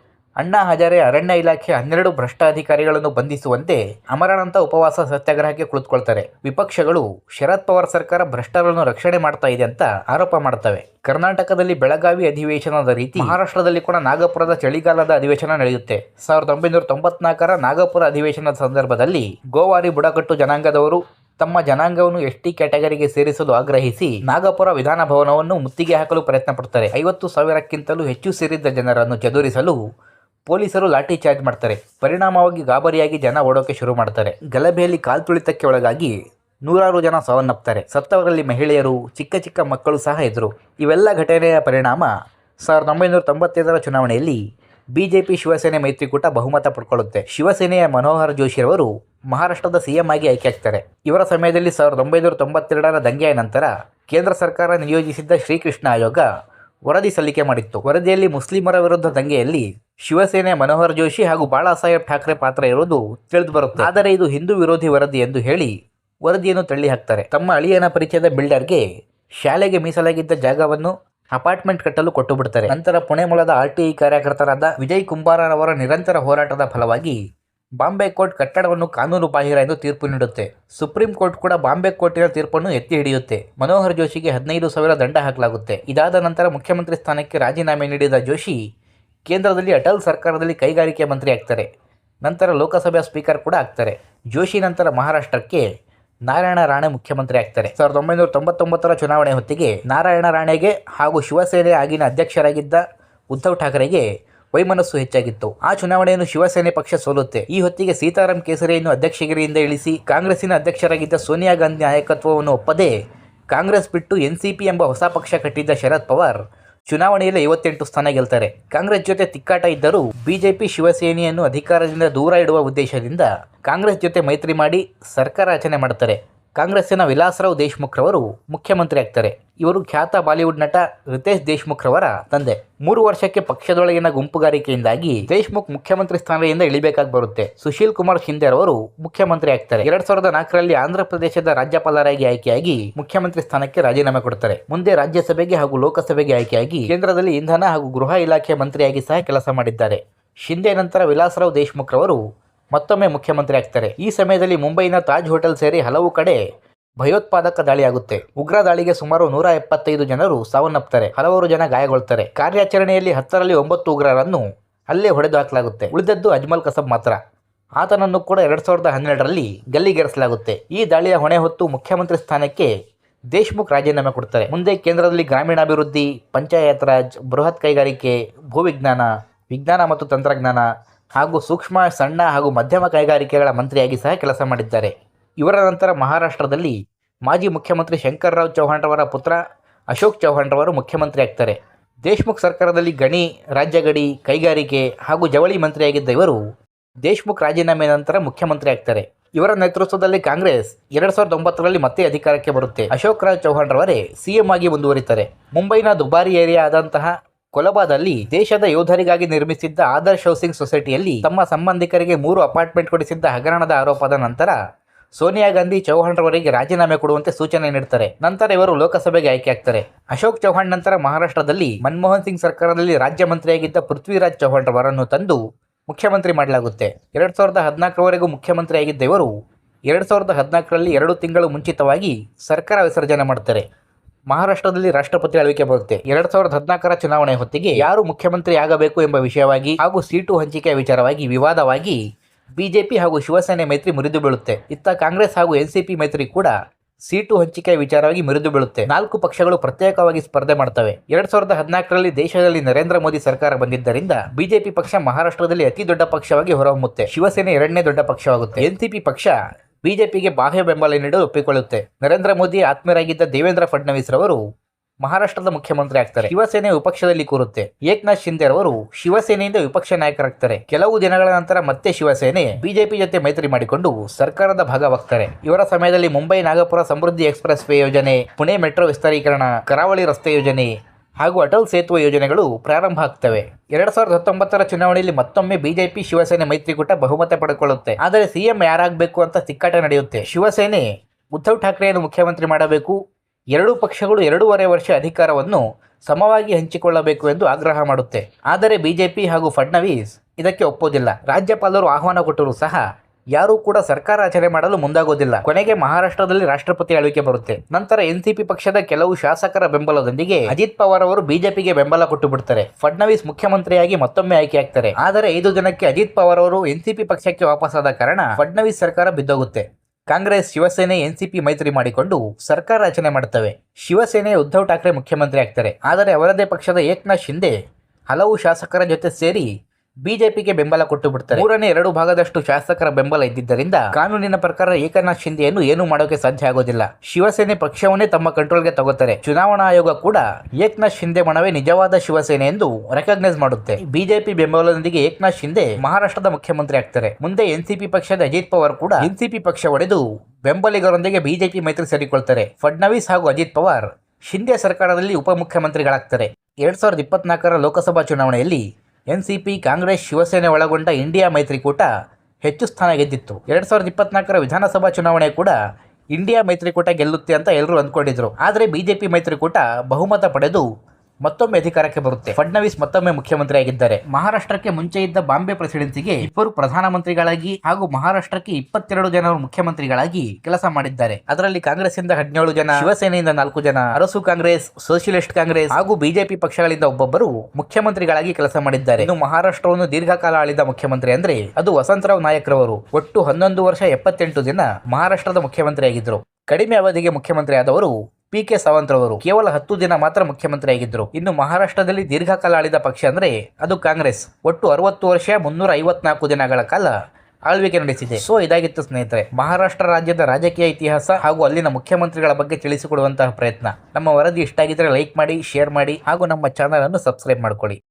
ಅಣ್ಣಾ ಹಜಾರೆ ಅರಣ್ಯ ಇಲಾಖೆ ಹನ್ನೆರಡು ಭ್ರಷ್ಟಾಧಿಕಾರಿಗಳನ್ನು ಬಂಧಿಸುವಂತೆ ಅಮರನಂತ ಉಪವಾಸ ಸತ್ಯಾಗ್ರಹಕ್ಕೆ ಕುಳಿತುಕೊಳ್ತಾರೆ. ವಿಪಕ್ಷಗಳು ಶರದ್ ಪವಾರ್ ಸರ್ಕಾರ ಭ್ರಷ್ಟರನ್ನು ರಕ್ಷಣೆ ಮಾಡ್ತಾ ಇದೆ ಅಂತ ಆರೋಪ ಮಾಡ್ತವೆ. ಕರ್ನಾಟಕದಲ್ಲಿ ಬೆಳಗಾವಿ ಅಧಿವೇಶನದ ರೀತಿ ಮಹಾರಾಷ್ಟ್ರದಲ್ಲಿ ಕೂಡ ನಾಗಪುರದ ಚಳಿಗಾಲದ ಅಧಿವೇಶನ ನಡೆಯುತ್ತೆ. ಸಾವಿರದ ಒಂಬೈನೂರ ತೊಂಬತ್ನಾಲ್ಕರ ನಾಗಪುರ ಅಧಿವೇಶನದ ಸಂದರ್ಭದಲ್ಲಿ ಗೋವಾರಿ ಬುಡಕಟ್ಟು ಜನಾಂಗದವರು ತಮ್ಮ ಜನಾಂಗವನ್ನು ಎಸ್ ಟಿ ಕ್ಯಾಟಗರಿಗೆ ಸೇರಿಸಲು ಆಗ್ರಹಿಸಿ ನಾಗಪುರ ವಿಧಾನ ಭವನವನ್ನು ಮುತ್ತಿಗೆ ಹಾಕಲು ಪ್ರಯತ್ನ ಪಡ್ತಾರೆ ಐವತ್ತು ಸಾವಿರಕ್ಕಿಂತಲೂ ಹೆಚ್ಚು ಸೇರಿದ್ದ ಜನರನ್ನು ಚದುರಿಸಲು ಪೊಲೀಸರು ಲಾಠಿ ಚಾರ್ಜ್ ಮಾಡ್ತಾರೆ. ಪರಿಣಾಮವಾಗಿ ಗಾಬರಿಯಾಗಿ ಜನ ಓಡೋಕೆ ಶುರು ಮಾಡ್ತಾರೆ. ಗಲಭೆಯಲ್ಲಿ ಕಾಲ್ತುಳಿತಕ್ಕೆ ಒಳಗಾಗಿ ನೂರಾರು ಜನ ಸಾವನ್ನಪ್ತಾರೆ. ಸತ್ತವರಲ್ಲಿ ಮಹಿಳೆಯರು, ಚಿಕ್ಕ ಚಿಕ್ಕ ಮಕ್ಕಳು ಸಹ ಇದ್ದರು ಇವೆಲ್ಲ ಘಟನೆಯ ಪರಿಣಾಮ ಸಾವಿರದ ಒಂಬೈನೂರ ತೊಂಬತ್ತೈದರ ಚುನಾವಣೆಯಲ್ಲಿ ಬಿಜೆಪಿ ಶಿವಸೇನೆ ಮೈತ್ರಿಕೂಟ ಬಹುಮತ ಪಡ್ಕೊಳ್ಳುತ್ತೆ. ಶಿವಸೇನೆಯ ಮನೋಹರ್ ಜೋಶಿರವರು ಮಹಾರಾಷ್ಟ್ರದ ಸಿಎಂ ಆಗಿ ಆಯ್ಕೆಯಾಗ್ತಾರೆ ಇವರ ಸಮಯದಲ್ಲಿ ಸಾವಿರದ ಒಂಬೈನೂರ ತೊಂಬತ್ತೆರಡರ ದಂಗೆಯ ನಂತರ ಕೇಂದ್ರ ಸರ್ಕಾರ ನಿಯೋಜಿಸಿದ್ದ ಶ್ರೀಕೃಷ್ಣ ಆಯೋಗ ವರದಿ ಸಲ್ಲಿಕೆ ಮಾಡಿತ್ತು. ವರದಿಯಲ್ಲಿ ಮುಸ್ಲಿಮರ ವಿರುದ್ಧ ದಂಗೆಯಲ್ಲಿ ಶಿವಸೇನೆ, ಮನೋಹರ್ ಜೋಶಿ ಹಾಗೂ ಬಾಳಾಸಾಹೇಬ್ ಠಾಕ್ರೆ ಪಾತ್ರ ಇರುವುದು ತಿಳಿದು ಬರುತ್ತೆ ಆದರೆ ಇದು ಹಿಂದೂ ವಿರೋಧಿ ವರದಿ ಎಂದು ಹೇಳಿ ವರದಿಯನ್ನು ತಳ್ಳಿ ಹಾಕ್ತಾರೆ ತಮ್ಮ ಅಳಿಯನ ಪರಿಚಯದ ಬಿಲ್ಡರ್ಗೆ ಶಾಲೆಗೆ ಮೀಸಲಾಗಿದ್ದ ಜಾಗವನ್ನು ಅಪಾರ್ಟ್ಮೆಂಟ್ ಕಟ್ಟಲು ಕೊಟ್ಟು ಬಿಡ್ತಾರೆ. ನಂತರ ಪುಣೆ ಮೂಲದ ಆರ್ ಟಿ ಐ ಕಾರ್ಯಕರ್ತರಾದ ವಿಜಯ್ ಕುಂಬಾರರವರ ನಿರಂತರ ಹೋರಾಟದ ಫಲವಾಗಿ ಬಾಂಬೆ ಕೋರ್ಟ್ ಕಟ್ಟಡವನ್ನು ಕಾನೂನು ಬಾಹಿರ ಎಂದು ತೀರ್ಪು ನೀಡುತ್ತೆ. ಸುಪ್ರೀಂ ಕೋರ್ಟ್ ಕೂಡ ಬಾಂಬೆ ಕೋರ್ಟಿನ ತೀರ್ಪನ್ನು ಎತ್ತಿ ಹಿಡಿಯುತ್ತೆ. ಮನೋಹರ್ ಜೋಶಿಗೆ ಹದಿನೈದು ಸಾವಿರ ದಂಡ ಹಾಕಲಾಗುತ್ತೆ. ಇದಾದ ನಂತರ ಮುಖ್ಯಮಂತ್ರಿ ಸ್ಥಾನಕ್ಕೆ ರಾಜೀನಾಮೆ ನೀಡಿದ ಜೋಶಿ ಕೇಂದ್ರದಲ್ಲಿ ಅಟಲ್ ಸರ್ಕಾರದಲ್ಲಿ ಕೈಗಾರಿಕೆ ಮಂತ್ರಿ ಆಗ್ತಾರೆ. ನಂತರ ಲೋಕಸಭೆಯ ಸ್ಪೀಕರ್ ಕೂಡ ಆಗ್ತಾರೆ. ಜೋಶಿ ನಂತರ ಮಹಾರಾಷ್ಟ್ರಕ್ಕೆ ನಾರಾಯಣ ರಾಣೆ ಮುಖ್ಯಮಂತ್ರಿ ಆಗ್ತಾರೆ. ಸಾವಿರದ ಒಂಬೈನೂರ ತೊಂಬತ್ತೊಂಬತ್ತರ ಚುನಾವಣೆ ಹೊತ್ತಿಗೆ ನಾರಾಯಣ ರಾಣೆಗೆ ಹಾಗೂ ಶಿವಸೇನೆ ಆಗಿನ ಅಧ್ಯಕ್ಷರಾಗಿದ್ದ ಉದ್ಧವ್ ಠಾಕರೆಗೆ ವೈಮನಸ್ಸು ಹೆಚ್ಚಾಗಿತ್ತು. ಆ ಚುನಾವಣೆಯನ್ನು ಶಿವಸೇನೆ ಪಕ್ಷ ಸೋಲುತ್ತೆ. ಈ ಹೊತ್ತಿಗೆ ಸೀತಾರಾಮ್ ಕೇಸರಿಯನ್ನು ಅಧ್ಯಕ್ಷಗಿರಿಯಿಂದ ಇಳಿಸಿ ಕಾಂಗ್ರೆಸ್ಸಿನ ಅಧ್ಯಕ್ಷರಾಗಿದ್ದ ಸೋನಿಯಾ ಗಾಂಧಿ ನಾಯಕತ್ವವನ್ನು ಒಪ್ಪದೆ ಕಾಂಗ್ರೆಸ್ ಬಿಟ್ಟು ಎನ್ ಸಿ ಪಿ ಎಂಬ ಹೊಸ ಪಕ್ಷ ಕಟ್ಟಿದ್ದ ಶರದ್ ಪವಾರ್ ಚುನಾವಣೆಯಲ್ಲಿ ಐವತ್ತೆಂಟು ಸ್ಥಾನ ಗೆಲ್ತಾರೆ. ಕಾಂಗ್ರೆಸ್ ಜೊತೆ ತಿಕ್ಕಾಟ ಇದ್ದರೂ ಬಿಜೆಪಿ ಶಿವಸೇನೆಯನ್ನು ಅಧಿಕಾರದಿಂದ ದೂರ ಇಡುವ ಉದ್ದೇಶದಿಂದ ಕಾಂಗ್ರೆಸ್ ಜೊತೆ ಮೈತ್ರಿ ಮಾಡಿ ಸರ್ಕಾರ ರಚನೆ ಮಾಡ್ತಾರೆ. ಕಾಂಗ್ರೆಸ್ಸಿನ ವಿಲಾಸರಾವ್ ದೇಶ್ಮುಖ್ರವರು ಮುಖ್ಯಮಂತ್ರಿ ಆಗ್ತಾರೆ. ಇವರು ಖ್ಯಾತ ಬಾಲಿವುಡ್ ನಟ ರಿತೇಶ್ ದೇಶ್ಮುಖ್ರವರ ತಂದೆ. ಮೂರು ವರ್ಷಕ್ಕೆ ಪಕ್ಷದೊಳಗಿನ ಗುಂಪುಗಾರಿಕೆಯಿಂದಾಗಿ ದೇಶ್ಮುಖ್ ಮುಖ್ಯಮಂತ್ರಿ ಸ್ಥಾನದಿಂದ ಇಳಿಬೇಕಾಗಿ ಬರುತ್ತೆ. ಸುಶೀಲ್ ಕುಮಾರ್ ಶಿಂದೆ ಅವರು ಮುಖ್ಯಮಂತ್ರಿ ಆಗ್ತಾರೆ. ಎರಡ್ ಸಾವಿರದ ನಾಲ್ಕರಲ್ಲಿ ಆಂಧ್ರಪ್ರದೇಶದ ರಾಜ್ಯಪಾಲರಾಗಿ ಆಯ್ಕೆಯಾಗಿ ಮುಖ್ಯಮಂತ್ರಿ ಸ್ಥಾನಕ್ಕೆ ರಾಜೀನಾಮೆ ಕೊಡ್ತಾರೆ. ಮುಂದೆ ರಾಜ್ಯಸಭೆಗೆ ಹಾಗೂ ಲೋಕಸಭೆಗೆ ಆಯ್ಕೆಯಾಗಿ ಕೇಂದ್ರದಲ್ಲಿ ಇಂಧನ ಹಾಗೂ ಗೃಹ ಇಲಾಖೆ ಮಂತ್ರಿಯಾಗಿ ಸಹ ಕೆಲಸ ಮಾಡಿದ್ದಾರೆ. ಶಿಂದೆ ನಂತರ ವಿಲಾಸರಾವ್ ದೇಶ್ಮುಖ್ ರವರು ಮತ್ತೊಮ್ಮೆ ಮುಖ್ಯಮಂತ್ರಿ ಆಗ್ತಾರೆ. ಈ ಸಮಯದಲ್ಲಿ ಮುಂಬೈನ ತಾಜ್ ಹೋಟೆಲ್ ಸೇರಿ ಹಲವು ಕಡೆ ಭಯೋತ್ಪಾದಕ ದಾಳಿಯಾಗುತ್ತೆ ಉಗ್ರ ದಾಳಿಗೆ ಸುಮಾರು ನೂರ ಎಪ್ಪತ್ತೈದು ಜನರು ಸಾವನ್ನಪ್ಪುತ್ತಾರೆ ಹಲವಾರು ಜನ ಗಾಯಗೊಳ್ತಾರೆ. ಕಾರ್ಯಾಚರಣೆಯಲ್ಲಿ ಹತ್ತರಲ್ಲಿ ಒಂಬತ್ತು ಉಗ್ರರನ್ನು ಅಲ್ಲೇ ಹೊಡೆದು ಹಾಕಲಾಗುತ್ತೆ. ಉಳಿದದ್ದು ಅಜ್ಮಲ್ ಕಸಬ್ ಮಾತ್ರ. ಆತನನ್ನು ಕೂಡ ಎರಡು ಸಾವಿರದ ಹನ್ನೆರಡರಲ್ಲಿ ಗಲ್ಲಿಗೇರಿಸಲಾಗುತ್ತೆ. ಈ ದಾಳಿಯ ಹೊಣೆ ಹೊತ್ತು ಮುಖ್ಯಮಂತ್ರಿ ಸ್ಥಾನಕ್ಕೆ ದೇಶ್ಮುಖ್ ರಾಜೀನಾಮೆ ಕೊಡ್ತಾರೆ. ಮುಂದೆ ಕೇಂದ್ರದಲ್ಲಿ ಗ್ರಾಮೀಣಾಭಿವೃದ್ಧಿ, ಪಂಚಾಯತ್ ರಾಜ್, ಬೃಹತ್ ಕೈಗಾರಿಕೆ, ಭೂವಿಜ್ಞಾನ, ವಿಜ್ಞಾನ ಮತ್ತು ತಂತ್ರಜ್ಞಾನ ಹಾಗೂ ಸೂಕ್ಷ್ಮ, ಸಣ್ಣ ಹಾಗೂ ಮಧ್ಯಮ ಕೈಗಾರಿಕೆಗಳ ಮಂತ್ರಿಯಾಗಿ ಸಹ ಕೆಲಸ ಮಾಡಿದ್ದಾರೆ. ಇವರ ನಂತರ ಮಹಾರಾಷ್ಟ್ರದಲ್ಲಿ ಮಾಜಿ ಮುಖ್ಯಮಂತ್ರಿ ಶಂಕರ್ರಾವ್ ಚೌಹಾಣ್ರವರ ಪುತ್ರ ಅಶೋಕ್ ಚೌಹಾಣ್ರವರು ಮುಖ್ಯಮಂತ್ರಿ ಆಗ್ತಾರೆ. ದೇಶ್ಮುಖ್ ಸರ್ಕಾರದಲ್ಲಿ ಗಣಿ, ರಾಜ್ಯ ಗಡಿ, ಕೈಗಾರಿಕೆ ಹಾಗೂ ಜವಳಿ ಮಂತ್ರಿಯಾಗಿದ್ದ ಇವರು ದೇಶ್ಮುಖ್ ರಾಜೀನಾಮೆ ನಂತರ ಮುಖ್ಯಮಂತ್ರಿ ಆಗ್ತಾರೆ. ಇವರ ನೇತೃತ್ವದಲ್ಲಿ ಕಾಂಗ್ರೆಸ್ ಎರಡ್ ಸಾವಿರದ ಒಂಬತ್ತರಲ್ಲಿ ಮತ್ತೆ ಅಧಿಕಾರಕ್ಕೆ ಬರುತ್ತೆ. ಅಶೋಕ್ ರಾವ್ ಚೌಹಾಣ್ ರವರೇ ಸಿಎಂ ಆಗಿ ಮುಂದುವರಿತಾರೆ. ಮುಂಬೈನ ದುಬಾರಿ ಏರಿಯಾ ಆದಂತಹ ಕೊಲಬಾದಲ್ಲಿ ದೇಶದ ಯೋಧರಿಗಾಗಿ ನಿರ್ಮಿಸಿದ್ದ ಆದರ್ಶ್ ಹೌಸಿಂಗ್ ಸೊಸೈಟಿಯಲ್ಲಿ ತಮ್ಮ ಸಂಬಂಧಿಕರಿಗೆ ಮೂರು ಅಪಾರ್ಟ್ಮೆಂಟ್ ಕೊಡಿಸಿದ್ದ ಹಗರಣದ ಆರೋಪದ ನಂತರ ಸೋನಿಯಾ ಗಾಂಧಿ ಚೌಹಾಣ್ ರವರಿಗೆ ರಾಜೀನಾಮೆ ಕೊಡುವಂತೆ ಸೂಚನೆ ನೀಡುತ್ತಾರೆ ನಂತರ ಇವರು ಲೋಕಸಭೆಗೆ ಆಯ್ಕೆ ಆಗ್ತಾರೆ. ಅಶೋಕ್ ಚೌಹಾಣ್ ನಂತರ ಮಹಾರಾಷ್ಟ್ರದಲ್ಲಿ ಮನಮೋಹನ್ ಸಿಂಗ್ ಸರ್ಕಾರದಲ್ಲಿ ರಾಜ್ಯ ಮಂತ್ರಿಯಾಗಿದ್ದ ಪೃಥ್ವಿರಾಜ್ ಚೌಹಾಣ್ ರವರನ್ನು ತಂದು ಮುಖ್ಯಮಂತ್ರಿ ಮಾಡಲಾಗುತ್ತೆ. ಎರಡ್ ಸಾವಿರದ ಹದಿನಾಲ್ಕರವರೆಗೂ ಮುಖ್ಯಮಂತ್ರಿ ಆಗಿದ್ದ ಇವರು ಎರಡ್ ಸಾವಿರದ ಹದಿನಾಲ್ಕರಲ್ಲಿ ಎರಡು ತಿಂಗಳು ಮುಂಚಿತವಾಗಿ ಸರ್ಕಾರ ವಿಸರ್ಜನೆ ಮಾಡ್ತಾರೆ. ಮಹಾರಾಷ್ಟ್ರದಲ್ಲಿ ರಾಷ್ಟ್ರಪತಿ ಆಳ್ವಿಕೆ ಬರುತ್ತೆ. ಎರಡ್ ಸಾವಿರದ ಹದಿನಾಲ್ಕರ ಚುನಾವಣೆ ಹೊತ್ತಿಗೆ ಯಾರು ಮುಖ್ಯಮಂತ್ರಿ ಆಗಬೇಕು ಎಂಬ ವಿಷಯವಾಗಿ ಹಾಗೂ ಸೀಟು ಹಂಚಿಕೆಯ ವಿಚಾರವಾಗಿ ವಿವಾದವಾಗಿ ಬಿಜೆಪಿ ಹಾಗೂ ಶಿವಸೇನೆ ಮೈತ್ರಿ ಮುರಿದು ಬೀಳುತ್ತೆ. ಇತ್ತ ಕಾಂಗ್ರೆಸ್ ಹಾಗೂ ಎನ್ಸಿಪಿ ಮೈತ್ರಿ ಕೂಡ ಸೀಟು ಹಂಚಿಕೆಯ ವಿಚಾರವಾಗಿ ಮುರಿದು ಬೀಳುತ್ತೆ. ನಾಲ್ಕು ಪಕ್ಷಗಳು ಪ್ರತ್ಯೇಕವಾಗಿ ಸ್ಪರ್ಧೆ ಮಾಡ್ತವೆ. ಎರಡ್ ಸಾವಿರದ ಹದಿನಾಲ್ಕರಲ್ಲಿ ದೇಶದಲ್ಲಿ ನರೇಂದ್ರ ಮೋದಿ ಸರ್ಕಾರ ಬಂದಿದ್ದರಿಂದ ಬಿಜೆಪಿ ಪಕ್ಷ ಮಹಾರಾಷ್ಟ್ರದಲ್ಲಿ ಅತಿ ದೊಡ್ಡ ಪಕ್ಷವಾಗಿ ಹೊರಹೊಮ್ಮುತ್ತೆ. ಶಿವಸೇನೆ ಎರಡನೇ ದೊಡ್ಡ ಪಕ್ಷವಾಗುತ್ತೆ. ಎನ್ಸಿಪಿ ಪಕ್ಷ ಬಿಜೆಪಿಗೆ ಬಾಹ್ಯ ಬೆಂಬಲ ನೀಡಲು ಒಪ್ಪಿಕೊಳ್ಳುತ್ತೆ. ನರೇಂದ್ರ ಮೋದಿ ಆತ್ಮೀಯರಾಗಿದ್ದ ದೇವೇಂದ್ರ ಫಡ್ನವೀಸ್ ರವರು ಮಹಾರಾಷ್ಟ್ರದ ಮುಖ್ಯಮಂತ್ರಿ ಆಗ್ತಾರೆ. ಶಿವಸೇನೆ ವಿಪಕ್ಷದಲ್ಲಿ ಕೂರುತ್ತೆ. ಏಕನಾಥ್ ಶಿಂದೆ ರವರು ಶಿವಸೇನೆಯಿಂದ ವಿಪಕ್ಷ ನಾಯಕರಾಗ್ತಾರೆ. ಕೆಲವು ದಿನಗಳ ನಂತರ ಮತ್ತೆ ಶಿವಸೇನೆ ಬಿಜೆಪಿ ಜೊತೆ ಮೈತ್ರಿ ಮಾಡಿಕೊಂಡು ಸರ್ಕಾರದ ಭಾಗವಾಗ್ತಾರೆ. ಇವರ ಸಮಯದಲ್ಲಿ ಮುಂಬೈ ನಾಗಪುರ ಸಮೃದ್ಧಿ ಎಕ್ಸ್ಪ್ರೆಸ್ ವೇ ಯೋಜನೆ, ಪುಣೆ ಮೆಟ್ರೋ ವಿಸ್ತರೀಕರಣ, ಕರಾವಳಿ ರಸ್ತೆ ಯೋಜನೆ ಹಾಗೂ ಅಟಲ್ ಸೇತುವೆ ಯೋಜನೆಗಳು ಪ್ರಾರಂಭ ಆಗ್ತವೆ. ಎರಡ್ ಸಾವಿರದ ಹತ್ತೊಂಬತ್ತರ ಚುನಾವಣೆಯಲ್ಲಿ ಮತ್ತೊಮ್ಮೆ ಬಿಜೆಪಿ, ಶಿವಸೇನೆ ಮೈತ್ರಿಕೂಟ ಬಹುಮತ ಪಡೆದುಕೊಳ್ಳುತ್ತೆ ಆದರೆ ಸಿಎಂ ಯಾರಾಗಬೇಕು ಅಂತ ತಿಕ್ಕಾಟ ನಡೆಯುತ್ತೆ. ಶಿವಸೇನೆ ಉದ್ಧವ್ ಠಾಕ್ರೆಯನ್ನು ಮುಖ್ಯಮಂತ್ರಿ ಮಾಡಬೇಕು. ಎರಡೂ ಪಕ್ಷಗಳು ಎರಡೂವರೆ ವರ್ಷ ಅಧಿಕಾರವನ್ನು ಸಮವಾಗಿ ಹಂಚಿಕೊಳ್ಳಬೇಕು ಎಂದು ಆಗ್ರಹ ಮಾಡುತ್ತೆ. ಆದರೆ ಬಿಜೆಪಿ ಹಾಗೂ ಫಡ್ನವೀಸ್ ಇದಕ್ಕೆ ಒಪ್ಪೋದಿಲ್ಲ. ರಾಜ್ಯಪಾಲರು ಆಹ್ವಾನ ಕೊಟ್ಟರೂ ಸಹ ಯಾರೂ ಕೂಡ ಸರ್ಕಾರ ರಚನೆ ಮಾಡಲು ಮುಂದಾಗೋದಿಲ್ಲ. ಕೊನೆಗೆ ಮಹಾರಾಷ್ಟ್ರದಲ್ಲಿ ರಾಷ್ಟ್ರಪತಿ ಆಳ್ವಿಕೆ ಬರುತ್ತೆ. ನಂತರ ಎನ್ಸಿಪಿ ಪಕ್ಷದ ಕೆಲವು ಶಾಸಕರ ಬೆಂಬಲದೊಂದಿಗೆ ಅಜಿತ್ ಪವಾರ್ ಅವರು ಬಿಜೆಪಿಗೆ ಬೆಂಬಲ ಕೊಟ್ಟು ಬಿಡ್ತಾರೆ ಫಡ್ನವೀಸ್ ಮುಖ್ಯಮಂತ್ರಿಯಾಗಿ ಮತ್ತೊಮ್ಮೆ ಆಯ್ಕೆ ಆಗ್ತಾರೆ ಆದರೆ ಐದು ದಿನಕ್ಕೆ ಅಜಿತ್ ಪವಾರ್ ಅವರು ಎನ್ಸಿಪಿ ಪಕ್ಷಕ್ಕೆ ವಾಪಸ್ಸಾದ ಕಾರಣ ಫಡ್ನವೀಸ್ ಸರ್ಕಾರ ಬಿದ್ದೋಗುತ್ತೆ. ಕಾಂಗ್ರೆಸ್, ಶಿವಸೇನೆ ಎನ್ಸಿಪಿ ಮೈತ್ರಿ ಮಾಡಿಕೊಂಡು ಸರ್ಕಾರ ರಚನೆ ಮಾಡುತ್ತವೆ ಶಿವಸೇನೆ ಉದ್ಧವ್ ಠಾಕ್ರೆ ಮುಖ್ಯಮಂತ್ರಿ ಆಗ್ತಾರೆ. ಆದರೆ ಅವರದೇ ಪಕ್ಷದ ಏಕನಾಥ್ ಶಿಂದೆ ಹಲವು ಶಾಸಕರ ಜೊತೆ ಸೇರಿ ಬಿಜೆಪಿಗೆ ಬೆಂಬಲ ಕೊಟ್ಟು ಬಿಡ್ತಾರೆ. ಮೂರನೇ ಎರಡು ಭಾಗದಷ್ಟು ಶಾಸಕರ ಬೆಂಬಲ ಇದ್ದಿದ್ದರಿಂದ ಕಾನೂನಿನ ಪ್ರಕಾರ ಏಕನಾಥ್ ಶಿಂದೆಯನ್ನು ಏನು ಮಾಡೋಕೆ ಸಾಧ್ಯ ಆಗೋದಿಲ್ಲ. ಶಿವಸೇನೆ ಪಕ್ಷವನ್ನೇ ತಮ್ಮ ಕಂಟ್ರೋಲ್ಗೆ ತಗೋತಾರೆ. ಚುನಾವಣಾ ಆಯೋಗ ಕೂಡ ಏಕನಾಥ್ ಶಿಂದೆ ಮನವೇ ನಿಜವಾದ ಶಿವಸೇನೆ ಎಂದು ರೆಕಗ್ನೈಸ್ ಮಾಡುತ್ತೆ. ಬಿಜೆಪಿ ಬೆಂಬಲದೊಂದಿಗೆ ಏಕನಾಥ್ ಶಿಂದೆ ಮಹಾರಾಷ್ಟ್ರದ ಮುಖ್ಯಮಂತ್ರಿ ಆಗ್ತಾರೆ. ಮುಂದೆ ಎನ್ಸಿಪಿ ಪಕ್ಷದ ಅಜಿತ್ ಪವಾರ್ ಕೂಡ ಎನ್ಸಿಪಿ ಪಕ್ಷ ಒಡೆದು ಬೆಂಬಲಿಗರೊಂದಿಗೆ ಬಿಜೆಪಿ ಮೈತ್ರಿ ಸೇರಿಕೊಳ್ತಾರೆ. ಫಡ್ನವೀಸ್ ಹಾಗೂ ಅಜಿತ್ ಪವಾರ್ ಶಿಂದೆ ಸರ್ಕಾರದಲ್ಲಿ ಉಪಮುಖ್ಯಮಂತ್ರಿಗಳಾಗ್ತಾರೆ. ಎರಡ್ ಸಾವಿರದ ಇಪ್ಪತ್ನಾಲ್ಕರ ಲೋಕಸಭಾ ಚುನಾವಣೆಯಲ್ಲಿ N C P Congress, Shiv Sena ಒಳಗೊಂಡ ಇಂಡಿಯಾ ಮೈತ್ರಿಕೂಟ ಹೆಚ್ಚು ಸ್ಥಾನ ಗೆದ್ದಿತ್ತು. ಎರಡು ಸಾವಿರದ ಇಪ್ಪತ್ನಾಲ್ಕರ ವಿಧಾನಸಭಾ ಚುನಾವಣೆ ಕೂಡ ಇಂಡಿಯಾ ಮೈತ್ರಿಕೂಟ ಗೆಲ್ಲುತ್ತೆ ಅಂತ ಎಲ್ಲರೂ ಅಂದ್ಕೊಂಡಿದ್ರು. ಆದರೆ ಬಿಜೆಪಿ ಮೈತ್ರಿಕೂಟ ಬಹುಮತ ಪಡೆದು ಮತ್ತೊಮ್ಮೆ ಅಧಿಕಾರಕ್ಕೆ ಬರುತ್ತೆ. ಫಡ್ನವೀಸ್ ಮತ್ತೊಮ್ಮೆ ಮುಖ್ಯಮಂತ್ರಿಯಾಗಿದ್ದಾರೆ. ಮಹಾರಾಷ್ಟ್ರಕ್ಕೆ ಮುಂಚೆ ಇದ್ದ ಬಾಂಬೆ ಪ್ರೆಸಿಡೆನ್ಸಿಗೆ ಇಬ್ಬರು ಪ್ರಧಾನಮಂತ್ರಿಗಳಾಗಿ ಹಾಗೂ ಮಹಾರಾಷ್ಟ್ರಕ್ಕೆ ಇಪ್ಪತ್ತೆರಡು ಜನ ಮುಖ್ಯಮಂತ್ರಿಗಳಾಗಿ ಕೆಲಸ ಮಾಡಿದ್ದಾರೆ. ಅದರಲ್ಲಿ ಕಾಂಗ್ರೆಸ್ ಇಂದ ಹದಿನೇಳು ಜನ, ಶಿವಸೇನೆಯಿಂದ ನಾಲ್ಕು ಜನ, ಅರಸು ಕಾಂಗ್ರೆಸ್ ಸೋಷಿಯಲಿಸ್ಟ್ ಕಾಂಗ್ರೆಸ್ ಹಾಗೂ ಬಿಜೆಪಿ ಪಕ್ಷಗಳಿಂದ ಒಬ್ಬೊಬ್ಬರು ಮುಖ್ಯಮಂತ್ರಿಗಳಾಗಿ ಕೆಲಸ ಮಾಡಿದ್ದಾರೆ. ಇನ್ನು ಮಹಾರಾಷ್ಟ್ರವನ್ನು ದೀರ್ಘಕಾಲ ಆಳಿದ ಮುಖ್ಯಮಂತ್ರಿ ಅಂದ್ರೆ ಅದು ವಸಂತರಾವ್ ನಾಯಕ್ರವರು. ಒಟ್ಟು ಹನ್ನೊಂದು ವರ್ಷ ಎಪ್ಪತ್ತೆಂಟು ದಿನ ಮಹಾರಾಷ್ಟ್ರದ ಮುಖ್ಯಮಂತ್ರಿಯಾಗಿದ್ದರು. ಕಡಿಮೆ ಅವಧಿಗೆ ಮುಖ್ಯಮಂತ್ರಿ ಆದವರು ಪಿ ಕೆ ಸಾವಂತ್ ರವರು ಕೇವಲ ಹತ್ತು ದಿನ ಮಾತ್ರ ಮುಖ್ಯಮಂತ್ರಿ ಆಗಿದ್ರು ಇನ್ನು ಮಹಾರಾಷ್ಟ್ರದಲ್ಲಿ ದೀರ್ಘಕಾಲ ಆಳಿದ ಪಕ್ಷ ಅಂದ್ರೆ ಅದು ಕಾಂಗ್ರೆಸ್. ಒಟ್ಟು ಅರವತ್ತು ವರ್ಷ ಮುನ್ನೂರ ಐವತ್ನಾಲ್ಕು ದಿನಗಳ ಕಾಲ ಆಳ್ವಿಕೆ ನಡೆಸಿದೆ. ಸೊ, ಇದಾಗಿತ್ತು ಸ್ನೇಹಿತರೆ, ಮಹಾರಾಷ್ಟ್ರ ರಾಜ್ಯದ ರಾಜಕೀಯ ಇತಿಹಾಸ ಹಾಗೂ ಅಲ್ಲಿನ ಮುಖ್ಯಮಂತ್ರಿಗಳ ಬಗ್ಗೆ ತಿಳಿಸಿಕೊಡುವಂತಹ ಪ್ರಯತ್ನ. ನಮ್ಮ ವರದಿ ಇಷ್ಟ ಆಗಿದ್ರೆ ಲೈಕ್ ಮಾಡಿ, ಶೇರ್ ಮಾಡಿ ಹಾಗೂ ನಮ್ಮ ಚಾನಲ್ ಅನ್ನು ಸಬ್ಸ್ಕ್ರೈಬ್ ಮಾಡ್ಕೊಳ್ಳಿ.